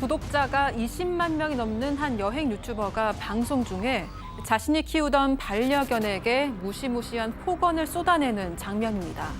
구독자가 20만 명이 넘는 한 여행 유튜버가 방송 중에 자신이 키우던 반려견에게 무시무시한 폭언을 쏟아내는 장면입니다.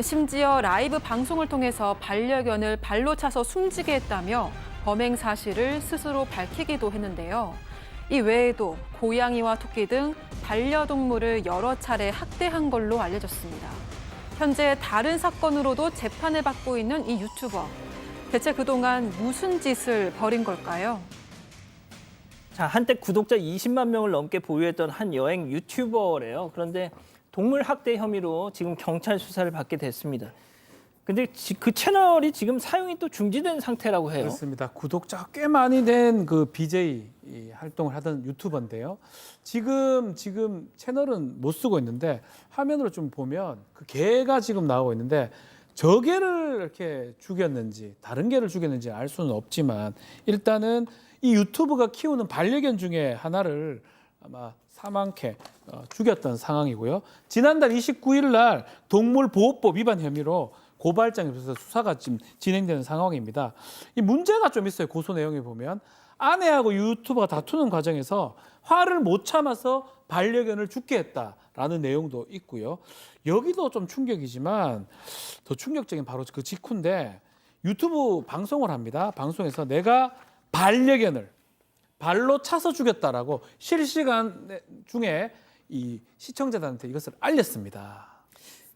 심지어 라이브 방송을 통해서 반려견을 발로 차서 숨지게 했다며 범행 사실을 스스로 밝히기도 했는데요. 이 외에도 고양이와 토끼 등 반려동물을 여러 차례 학대한 걸로 알려졌습니다. 현재 다른 사건으로도 재판을 받고 있는 이 유튜버. 대체 그동안 무슨 짓을 벌인 걸까요? 자, 한때 구독자 20만 명을 넘게 보유했던 한 여행 유튜버래요. 그런데 동물 학대 혐의로 지금 경찰 수사를 받게 됐습니다. 근데 지- 그 채널이 지금 사용이 또 중지된 상태라고 해요. 그렇습니다. 구독자가 꽤 많이 된 그 BJ 이 활동을 하던 유튜버인데요. 지금 지금 채널은 못 쓰고 있는데 화면으로 좀 보면 그 개가 지금 나오고 있는데 저 개를 이렇게 죽였는지 다른 개를 죽였는지 알 수는 없지만 일단은 이 유튜브가 키우는 반려견 중에 하나를 아마 사망케 어, 죽였던 상황이고요. 지난달 29일 날 동물보호법 위반 혐의로 고발장이 있어서 수사가 지금 진행되는 상황입니다. 이 문제가 좀 있어요. 고소 내용에 보면 아내하고 유튜버가 다투는 과정에서 화를 못 참아서 반려견을 죽게 했다라는 내용도 있고요. 여기도 좀 충격이지만 더 충격적인 바로 그 직후인데 유튜브 방송을 합니다. 방송에서 내가 반려견을 발로 차서 죽였다라고 실시간 중에 이 시청자들한테 이것을 알렸습니다.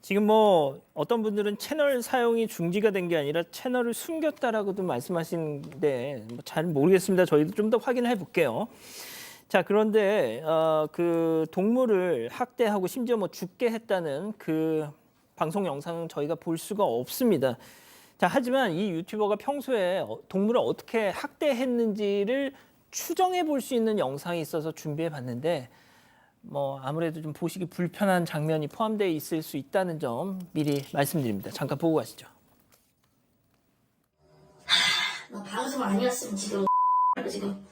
지금 뭐 어떤 분들은 채널 사용이 중지가 된 게 아니라 채널을 숨겼다라고도 말씀하시는데 뭐 잘 모르겠습니다. 저희도 좀 더 확인해 볼게요. 자 그런데 어, 그 동물을 학대하고 심지어 뭐 죽게 했다는 그 방송 영상은 저희가 볼 수가 없습니다. 자 하지만 이 유튜버가 평소에 어- 동물을 어떻게 학대했는지를 추정해 볼 수 있는 영상이 있어서 준비해 봤는데 뭐 아무래도 좀 보시기 불편한 장면이 포함되어 있을 수 있다는 점 미리 말씀드립니다. 잠깐 보고 가시죠. 너 방송 아니었으면 지금 지금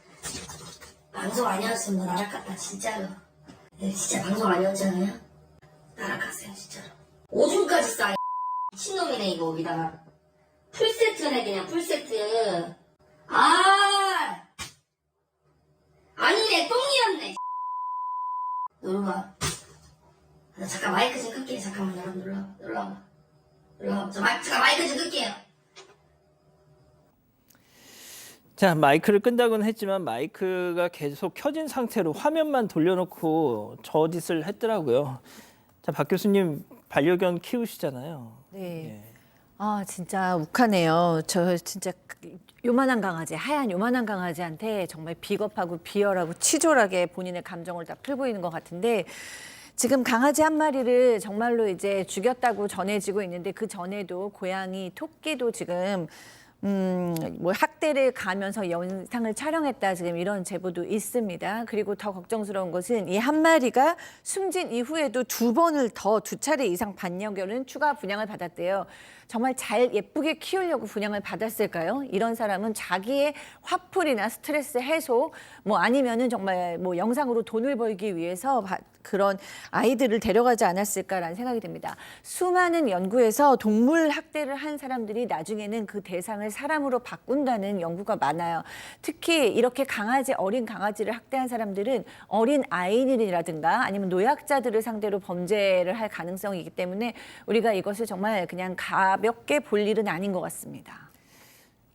방송 아니었으면 너 나락갔다 진짜로. 네, 진짜 방송 아니었잖아요. 나락갔어요 진짜로. 오줌까지 싸 미친놈이네 이거 여기다가. 풀세트네 그냥 풀세트. 아! 아니네 똥이었네 놀러와. 나 잠깐 마이크 좀 끌게 잠깐만 여러분 놀러 놀러와. 놀러와. 저 마이크 잠깐 마이크 좀 끌게요 자 마이크를 끈다고는 했지만 마이크가 계속 켜진 상태로 화면만 돌려놓고 저 짓을 했더라고요. 자 박 교수님 반려견 키우시잖아요. 네. 아 진짜 욱하네요. 저 진짜 그 요만한 강아지, 하얀 요만한 강아지한테 정말 비겁하고 비열하고 치졸하게 본인의 감정을 다 풀고 있는 것 같은데 지금 강아지 한 마리를 정말로 이제 죽였다고 전해지고 있는데 그 전에도 고양이, 토끼도 지금 음, 뭐 학대를 가면서 영상을 촬영했다 지금 이런 제보도 있습니다. 그리고 더 걱정스러운 것은 이 한 마리가 숨진 이후에도 두 번을 더 두 차례 이상 반려견은 추가 분양을 받았대요. 정말 잘 예쁘게 키우려고 분양을 받았을까요? 이런 사람은 자기의 화풀이나 스트레스 해소 뭐 아니면은 정말 뭐 영상으로 돈을 벌기 위해서 바- 그런 아이들을 데려가지 않았을까라는 생각이 듭니다. 수많은 연구에서 동물 학대를 한 사람들이 나중에는 그 대상을 사람으로 바꾼다는 연구가 많아요. 특히 이렇게 강아지 어린 강아지를 학대한 사람들은 어린 아이들이라든가 아니면 노약자들을 상대로 범죄를 할 가능성이 있기 때문에 우리가 이것을 정말 그냥 가볍게 볼 일은 아닌 것 같습니다.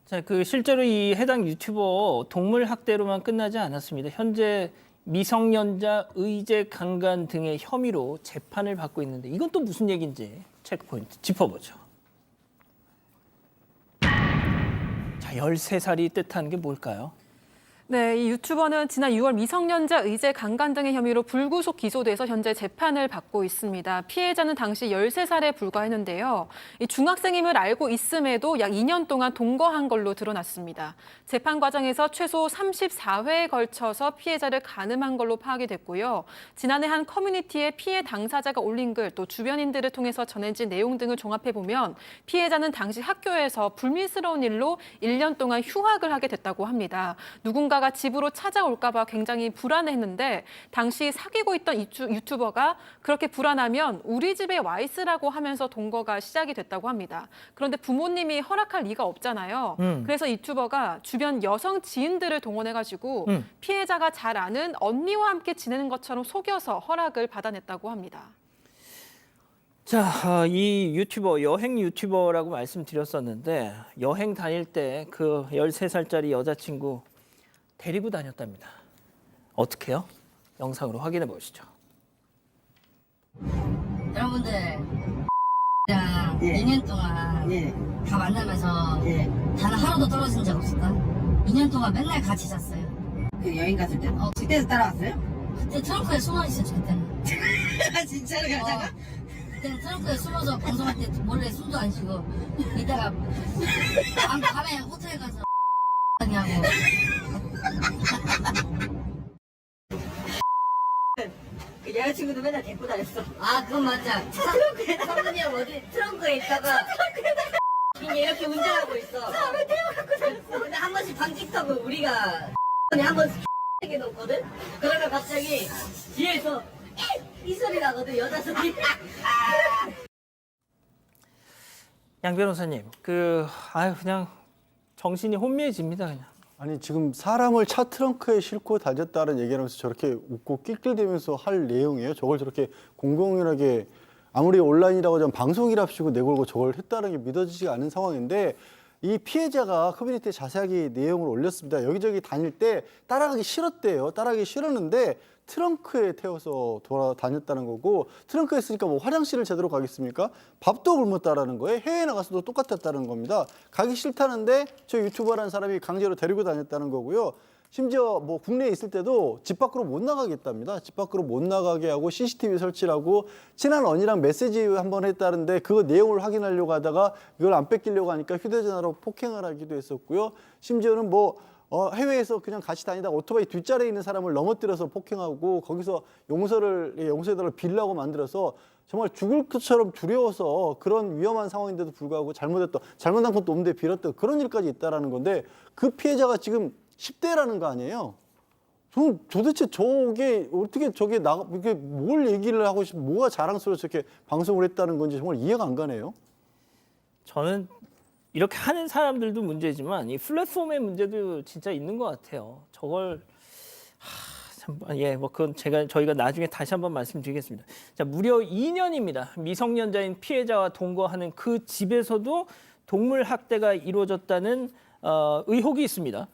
자, 그 실제로 이 해당 유튜버 동물 학대로만 끝나지 않았습니다. 현재 미성년자 의제 강간 등의 혐의로 재판을 받고 있는데 이건 또 무슨 얘기인지 체크 포인트 짚어보죠. 자, 13살이 뜻하는 게 뭘까요? 네, 이 유튜버는 지난 6월 미성년자 의제 강간 등의 혐의로 불구속 기소돼서 현재 재판을 받고 있습니다. 피해자는 당시 13살에 불과했는데요. 이 중학생임을 알고 있음에도 약 2년 동안 동거한 걸로 드러났습니다. 재판 과정에서 최소 34회에 걸쳐서 피해자를 가늠한 걸로 파악이 됐고요. 지난해 한 커뮤니티에 피해 당사자가 올린 글 또 주변인들을 통해서 전해진 내용 등을 종합해 보면 피해자는 당시 학교에서 불미스러운 일로 1년 동안 휴학을 하게 됐다고 합니다. 누군가 누군가가 집으로 찾아올까봐 굉장히 불안했는데 당시 사귀고 있던 유튜버가 그렇게 불안하면 우리 집에 와 있으라고 하면서 동거가 시작이 됐다고 합니다. 그런데 부모님이 허락할 리가 없잖아요. 음. 그래서 유튜버가 주변 여성 지인들을 동원해가지고 음. 피해자가 잘 아는 언니와 함께 지내는 것처럼 속여서 허락을 받아냈다고 합니다. 자, 어, 이 유튜버 여행 유튜버라고 말씀드렸었는데 여행 다닐 때 그 13살짜리 여자친구 데리고 다녔답니다. 어떻게요? 영상으로 확인해 보시죠. 여러분들 랑 2년 동안 다 만나면서 단 하루도 떨어진 적 없을까? 2년 동안 맨날 같이 잤어요. 그 여행 갔을 때? 어. 그때도 따라왔어요? 그때 트렁크에 숨어 있었지 그때는. 아 진짜로 여자가? 그때는 트렁크에 숨어서 방송할 때 몰래 숨도 안 쉬고 이따가 밤, 밤에 호텔 가서 하고 맨날 데리고 다녔어. 아 그건 맞아. 트렁크에 성훈이 형 어디 트렁크에 있다가 이게 이렇게 운전하고 있어. 왜 태워갖고 다녔어? 근데 한 번씩 방직턱을 우리가 한 번씩 게 놓거든. 그러면 갑자기 뒤에서 이 소리 나거든 여자 소리. 양 변호사님, 그 아유 그냥 정신이 혼미해집니다 그냥. 아니 지금 사람을 차 트렁크에 싣고 다녔다는 얘기를 하면서 저렇게 웃고 낄낄대면서 할 내용이에요. 저걸 저렇게 공공연하게 아무리 온라인이라고 하지만 방송이랍시고 내걸고 저걸 했다는 게 믿어지지가 않는 상황인데 이 피해자가 커뮤니티에 자세하게 내용을 올렸습니다. 여기저기 다닐 때 따라가기 싫었대요. 따라가기 싫었는데 트렁크에 태워서 돌아다녔다는 거고 트렁크에 있으니까 뭐 화장실을 제대로 가겠습니까? 밥도 굶었다라는 거예요. 해외 나가서도 똑같았다는 겁니다. 가기 싫다는데 저 유튜버라는 사람이 강제로 데리고 다녔다는 거고요. 심지어 뭐 국내에 있을 때도 집 밖으로 못 나가겠답니다. 집 밖으로 못 나가게 하고 CCTV 설치를 하고 친한 언니랑 메시지 한번 했다는데 그 내용을 확인하려고 하다가 이걸 안 뺏기려고 하니까 휴대전화로 폭행을 하기도 했었고요. 심지어는 뭐 어, 해외에서 그냥 같이 다니다가 오토바이 뒷자리에 있는 사람을 넘어뜨려서 폭행하고 거기서 용서를 예, 용서해달라고 빌라고 만들어서 정말 죽을 것처럼 두려워서 그런 위험한 상황인데도 불구하고 잘못했던 잘못한 것도 없는데 빌었던 그런 일까지 있다라는 건데 그 피해자가 지금 10대라는 거 아니에요? 저는 도대체 저게 어떻게 저게 나 이게 뭘 얘기를 하고 싶 뭐가 자랑스러워서 이렇게 방송을 했다는 건지 정말 이해가 안 가네요. 저는 이렇게 하는 사람들도 문제지만 이 플랫폼의 문제도 진짜 있는 것 같아요. 저걸 하, 참, 예, 뭐 그건 제가 저희가 나중에 다시 한번 말씀드리겠습니다. 자, 무려 2년입니다. 미성년자인 피해자와 동거하는 그 집에서도 동물 학대가 이루어졌다는 어, 의혹이 있습니다.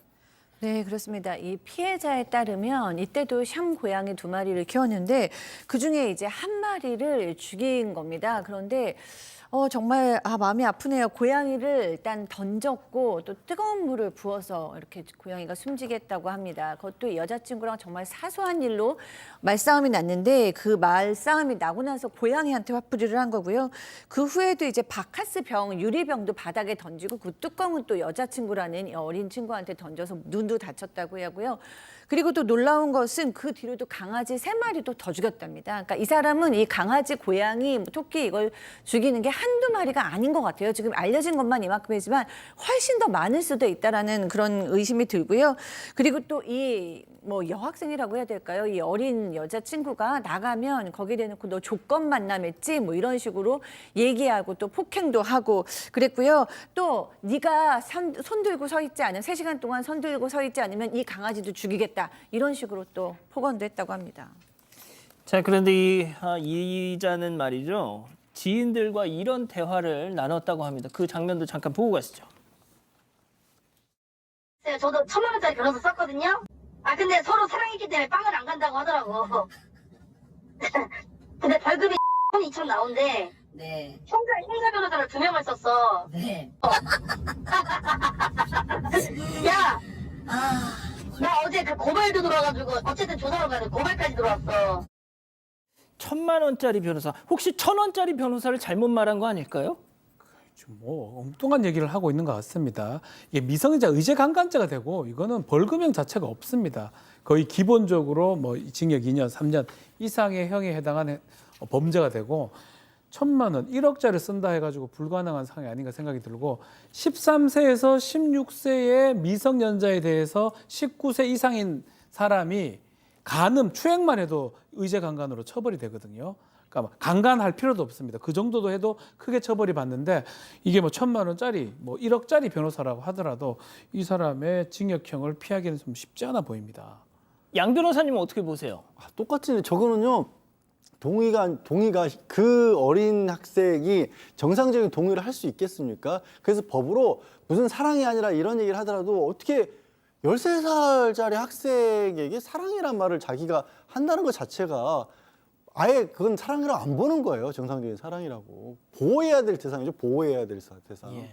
네, 그렇습니다. 이 피해자에 따르면 이때도 샴 고양이 두 마리를 키웠는데 그 중에 이제 한 마리를 죽인 겁니다. 그런데 어, 정말 아, 마음이 아프네요. 고양이를 일단 던졌고 또 뜨거운 물을 부어서 이렇게 고양이가 숨지게 했다고 합니다. 그것도 여자친구랑 정말 사소한 일로 말싸움이 났는데 그 말싸움이 나고 나서 고양이한테 화풀이를 한 거고요. 그 후에도 이제 바카스 병, 유리병도 바닥에 던지고 그 뚜껑은 또 여자친구라는 이 어린 친구한테 던져서 눈도 다쳤다고 하고요. 그리고 또 놀라운 것은 그 뒤로도 강아지 세 마리도 더 죽였답니다. 그러니까 이 사람은 이 강아지, 고양이, 뭐 토끼 이걸 죽이는 게 한두 마리가 아닌 것 같아요. 지금 알려진 것만 이만큼이지만 훨씬 더 많을 수도 있다라는 그런 의심이 들고요. 그리고 또 이 뭐 여학생이라고 해야 될까요? 이 어린 여자 친구가 나가면 거기에 대놓고 너 조건 만남했지? 뭐 이런 식으로 얘기하고 또 폭행도 하고 그랬고요. 또 네가 손, 손 들고 서 있지 않으면 세 시간 동안 손 들고 서 있지 않으면 이 강아지도 죽이겠다. 이런 식으로 또 폭언도 했다고 합니다. 자, 그런데 이 아, 이자는 말이죠. 지인들과 이런 대화를 나눴다고 합니다. 그 장면도 잠깐 보고 가시죠. 네, 저도 천만 원짜리 변호사 썼거든요. 아 근데 서로 사랑했기 때문에 빵을 안 간다고 하더라고. 근데 벌금이 2천 나온대. 네. 형사 형사 변호사를 두 명을 썼어. 네. 야, 아, 나 어제 그 고발도 들어와가지고 어쨌든 조사로 가는 고발까지 들어왔어. 천만 원짜리 변호사. 혹시 천 원짜리 변호사를 잘못 말한 거 아닐까요? 좀뭐 엉뚱한 얘기를 하고 있는 것 같습니다. 이게 미성년자 의제 강간죄가 되고 이거는 벌금형 자체가 없습니다. 거의 기본적으로 뭐 징역 2년, 3년 이상의 형에 해당하는 범죄가 되고 천만 원, 1억짜리 쓴다 해가지고 불가능한 상황이 아닌가 생각이 들고 13세에서 16세의 미성년자에 대해서 19세 이상인 사람이 간음, 추행만 해도 의제 강간으로 처벌이 되거든요. 그러니까 강간할 필요도 없습니다. 그 정도도 해도 크게 처벌이 받는데 이게 뭐 천만 원짜리, 뭐 1억짜리 변호사라고 하더라도 이 사람의 징역형을 피하기는 좀 쉽지 않아 보입니다. 양 변호사님은 어떻게 보세요? 아, 똑같이 저거는요. 동의가 동의가 그 어린 학생이 정상적인 동의를 할 수 있겠습니까? 그래서 법으로 무슨 사랑이 아니라 이런 얘기를 하더라도 어떻게 13살짜리 학생에게 사랑이란 말을 자기가 한다는 것 자체가 아예 그건 사랑이라고 안 보는 거예요. 정상적인 사랑이라고. 보호해야 될 대상이죠. 보호해야 될 사- 대상. 예.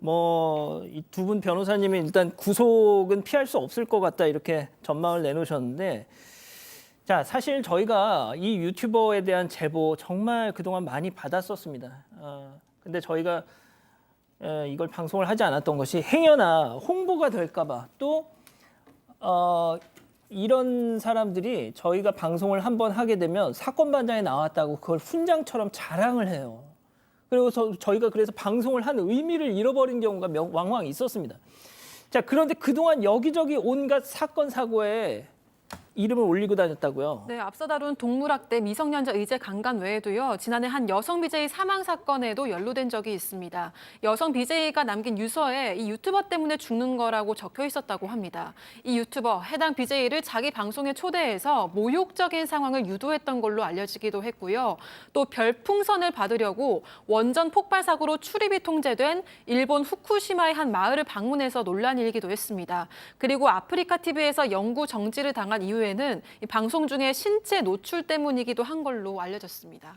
뭐이 두 분 변호사님이 일단 구속은 피할 수 없을 것 같다 이렇게 전망을 내놓으셨는데 자 사실 저희가 이 유튜버에 대한 제보 정말 그동안 많이 받았었습니다. 어, 근데 저희가 에, 이걸 방송을 하지 않았던 것이 행여나 홍보가 될까봐 또 어, 이런 사람들이 저희가 방송을 한번 하게 되면 사건 반장에 나왔다고 그걸 훈장처럼 자랑을 해요. 그리고 저, 저희가 그래서 방송을 한 의미를 잃어버린 경우가 명- 왕왕 있었습니다. 자, 그런데 그동안 여기저기 온갖 사건 사고에 이름을 올리고 다녔다고요. 네, 앞서 다룬 동물학대 미성년자 의제 강간 외에도요. 지난해 한 여성 BJ 사망 사건에도 연루된 적이 있습니다. 여성 BJ가 남긴 유서에 이 유튜버 때문에 죽는 거라고 적혀 있었다고 합니다. 이 유튜버 해당 BJ를 자기 방송에 초대해서 모욕적인 상황을 유도했던 걸로 알려지기도 했고요. 또 별풍선을 받으려고 원전 폭발 사고로 출입이 통제된 일본 후쿠시마의 한 마을을 방문해서 논란이 일기도 했습니다. 그리고 아프리카 TV에서 영구 정지를 당한 이후 에는 이 방송 중에 신체 노출 때문이기도 한 걸로 알려졌습니다.